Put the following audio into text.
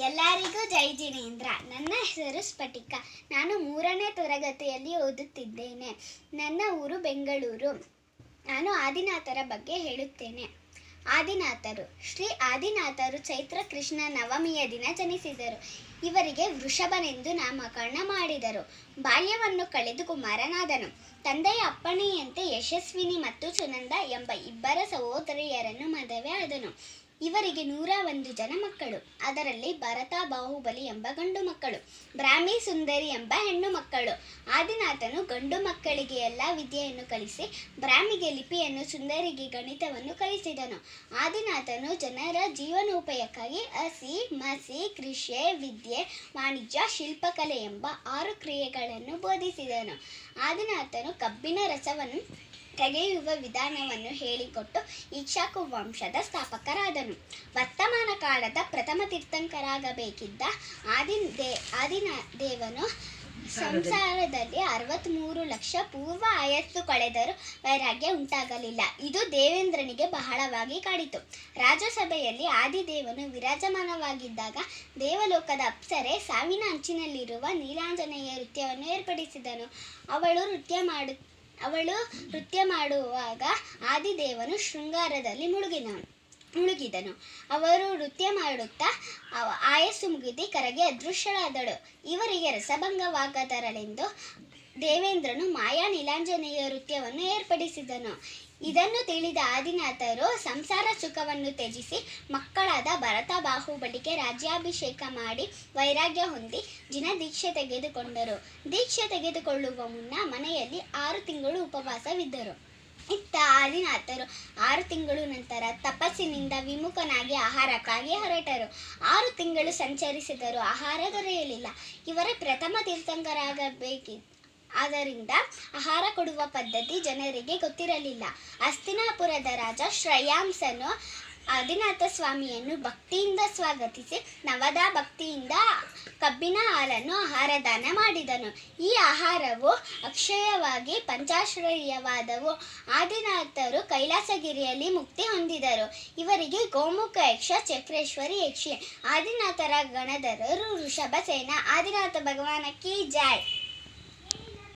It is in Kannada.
ಎಲ್ಲರಿಗೂ ಜೈ ಜಿನೇಂದ್ರ ನನ್ನ ಹೆಸರು ಸ್ಫಟಿಕ. ನಾನು ಮೂರನೇ ತರಗತಿಯಲ್ಲಿ ಓದುತ್ತಿದ್ದೇನೆ. ನನ್ನ ಊರು ಬೆಂಗಳೂರು. ನಾನು ಆದಿನಾಥರ ಬಗ್ಗೆ ಹೇಳುತ್ತೇನೆ. ಆದಿನಾಥರು. ಶ್ರೀ ಆದಿನಾಥರು ಚೈತ್ರ ಕೃಷ್ಣ ನವಮಿಯ ದಿನ ಜನಿಸಿದರು. ಇವರಿಗೆ ವೃಷಭನೆಂದು ನಾಮಕರಣ ಮಾಡಿದರು. ಬಾಲ್ಯವನ್ನು ಕಳೆದು ಕುಮಾರನಾದನು. ತಂದೆಯ ಅಪ್ಪಣೆಯಂತೆ ಯಶಸ್ವಿನಿ ಮತ್ತು ಸುನಂದ ಎಂಬ ಇಬ್ಬರ ಸಹೋದರಿಯರನ್ನು ಮದುವೆ ಆದನು. ಇವರಿಗೆ ನೂರ ಒಂದು ಜನ ಮಕ್ಕಳು. ಅದರಲ್ಲಿ ಭರತ, ಬಾಹುಬಲಿ ಎಂಬ ಗಂಡು ಮಕ್ಕಳು, ಬ್ರಾಹ್ಮಿ ಸುಂದರಿ ಎಂಬ ಹೆಣ್ಣು ಮಕ್ಕಳು. ಆದಿನಾಥನು ಗಂಡು ಮಕ್ಕಳಿಗೆ ಎಲ್ಲ ವಿದ್ಯೆಯನ್ನು ಕಲಿಸಿ, ಬ್ರಾಹ್ಮಿಗೆ ಲಿಪಿಯನ್ನು, ಸುಂದರಿಗೆ ಗಣಿತವನ್ನು ಕಲಿಸಿದನು. ಆದಿನಾಥನು ಜನರ ಜೀವನೋಪಾಯಕ್ಕಾಗಿ ಹಸಿ, ಮಸಿ, ಕೃಷಿ, ವಿದ್ಯೆ, ವಾಣಿಜ್ಯ, ಶಿಲ್ಪಕಲೆ ಎಂಬ ಆರು ಕ್ರಿಯೆಗಳನ್ನು ಬೋಧಿಸಿದನು. ಆದಿನಾಥನು ಕಬ್ಬಿನ ರಸವನ್ನು ತೆಗೆಯುವ ವಿಧಾನವನ್ನು ಹೇಳಿಕೊಟ್ಟು ಇಕ್ಷಾಕು ವಂಶದ ಸ್ಥಾಪಕರಾದನು. ವರ್ತಮಾನ ಕಾಲದ ಪ್ರಥಮ ತೀರ್ಥಂಕರಾಗಬೇಕಿದ್ದ ಆದಿ ದೇ ಆದಿನ ದೇವನು ಸಂಸಾರದಲ್ಲಿ ಅರವತ್ತ್ಮೂರು ಲಕ್ಷ ಪೂರ್ವ ಆಯಸ್ಸು ಕಳೆದರೂ ವೈರಾಗ್ಯ ಉಂಟಾಗಲಿಲ್ಲ. ಇದು ದೇವೇಂದ್ರನಿಗೆ ಬಹಳವಾಗಿ ಕಾಡಿತು. ರಾಜ್ಯಸಭೆಯಲ್ಲಿ ಆದಿದೇವನು ವಿರಾಜಮಾನವಾಗಿದ್ದಾಗ ದೇವಲೋಕದ ಅಪ್ಸರೆ ಸಾವಿನ ಅಂಚಿನಲ್ಲಿರುವ ನೀಲಾಂಜನೆಯ ನೃತ್ಯವನ್ನು ಏರ್ಪಡಿಸಿದನು. ಅವಳು ನೃತ್ಯ ಮಾಡು ಅವಳು ನೃತ್ಯ ಮಾಡುವಾಗ ಆದಿದೇವನು ಶೃಂಗಾರದಲ್ಲಿ ಮುಳುಗಿದನು ಮುಳುಗಿದನು. ಅವರು ನೃತ್ಯ ಮಾಡುತ್ತಾ ಆಯಸ್ಸು ಮುಗಿದಿ ಕರಗೆ ಅದೃಶ್ಯಳಾದಳು. ಇವರಿಗೆ ರಸಭಂಗವಾಗದರಳೆಂದು ದೇವೇಂದ್ರನು ಮಾಯಾ ನೀಲಾಂಜನೇಯ ನೃತ್ಯವನ್ನು ಏರ್ಪಡಿಸಿದನು. ಇದನ್ನು ತಿಳಿದ ಆದಿನಾಥರು ಸಂಸಾರ ಸುಖವನ್ನು ತ್ಯಜಿಸಿ ಮಕ್ಕಳಾದ ಭರತ, ಬಾಹುಬಲಿಗೆ ರಾಜ್ಯಾಭಿಷೇಕ ಮಾಡಿ ವೈರಾಗ್ಯ ಹೊಂದಿ ಜಿನ ದೀಕ್ಷೆ ತೆಗೆದುಕೊಂಡರು. ದೀಕ್ಷೆ ತೆಗೆದುಕೊಳ್ಳುವ ಮುನ್ನ ಮನೆಯಲ್ಲಿ ಆರು ತಿಂಗಳು ಉಪವಾಸವಿದ್ದರು. ಇತ್ತ ಆದಿನಾಥರು ಆರು ತಿಂಗಳು ನಂತರ ತಪಸ್ಸಿನಿಂದ ವಿಮುಖನಾಗಿ ಆಹಾರಕ್ಕಾಗಿ ಹೊರಟರು. ಆರು ತಿಂಗಳು ಸಂಚರಿಸಿದರು ಆಹಾರ ದೊರೆಯಲಿಲ್ಲ. ಇವರೇ ಪ್ರಥಮ ತೀರ್ಥಂಕರಾಗಬೇಕಿ ಆದ್ದರಿಂದ ಆಹಾರ ಕೊಡುವ ಪದ್ಧತಿ ಜನರಿಗೆ ಗೊತ್ತಿರಲಿಲ್ಲ. ಹಸ್ತಿನಾಪುರದ ರಾಜ ಶ್ರೇಯಾಂಸನು ಆದಿನಾಥ ಸ್ವಾಮಿಯನ್ನು ಭಕ್ತಿಯಿಂದ ಸ್ವಾಗತಿಸಿ ನವದ ಭಕ್ತಿಯಿಂದ ಕಬ್ಬಿನ ಹಾಲನ್ನು ಆಹಾರ ದಾನ ಮಾಡಿದನು. ಈ ಆಹಾರವು ಅಕ್ಷಯವಾಗಿ ಪಂಚಾಶ್ರಯವಾದವು. ಆದಿನಾಥರು ಕೈಲಾಸಗಿರಿಯಲ್ಲಿ ಮುಕ್ತಿ ಹೊಂದಿದರು. ಇವರಿಗೆ ಗೋಮುಖ ಯಕ್ಷ, ಚಕ್ರೇಶ್ವರಿ ಯಕ್ಷಿ, ಆದಿನಾಥರ ಗಣಧರರು, ಋಷಭ ಸೇನ, ಆದಿನಾಥ ಭಗವಾನ ಕಿ ಜೈ.